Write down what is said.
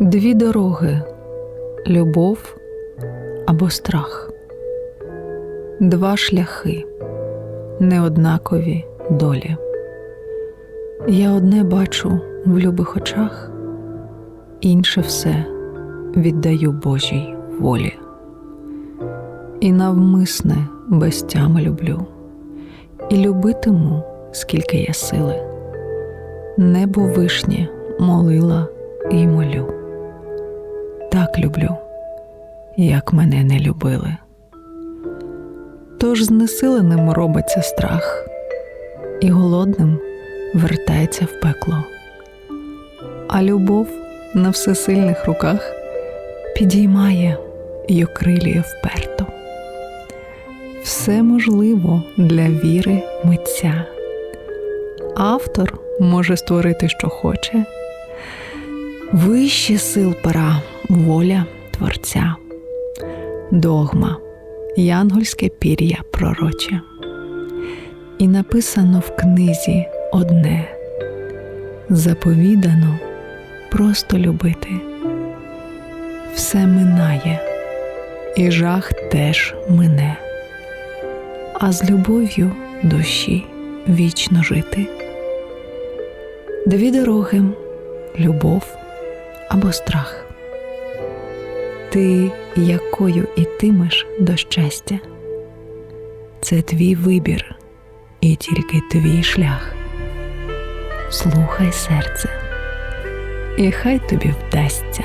Дві дороги любов або страх, два шляхи, неоднакові долі. Я одне бачу в любих очах, інше все віддаю Божій волі. І навмисне без тями люблю, і любитиму, скільки є сили. Небо вишнє молила і молю. Так люблю, як мене не любили. Тож знесиленим робиться страх, і голодним вертається в пекло. А любов на всесильних руках підіймає й окрилює вперто. Все можливо для віри митця. Автор може створити, що хоче. Вище сил пора воля Творця, догма, янгольське пір'я пророче. І написано в книзі одне заповідано просто любити. Все минає, і жах теж мине, а з любов'ю душі вічно жити. Дві дороги любов або страх. Ти якою ітимеш до щастя? Це твій вибір і тільки твій шлях. Слухай серце, і хай тобі вдасться.